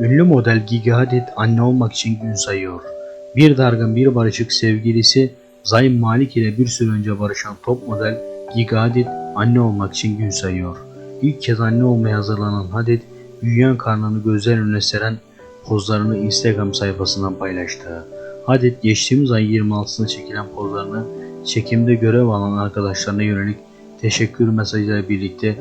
Ünlü model Gigi Hadid anne olmak için gün sayıyor. Bir dargın bir barışık sevgilisi Zayn Malik ile bir süre önce barışan top model Gigi Hadid anne olmak için gün sayıyor. İlk kez anne olmaya hazırlanan Hadid, büyüyen karnını gözler önüne seren pozlarını Instagram sayfasından paylaştı. Hadid geçtiğimiz ay 26'sında çekilen pozlarını çekimde görev alan arkadaşlarına yönelik teşekkür mesajıyla birlikte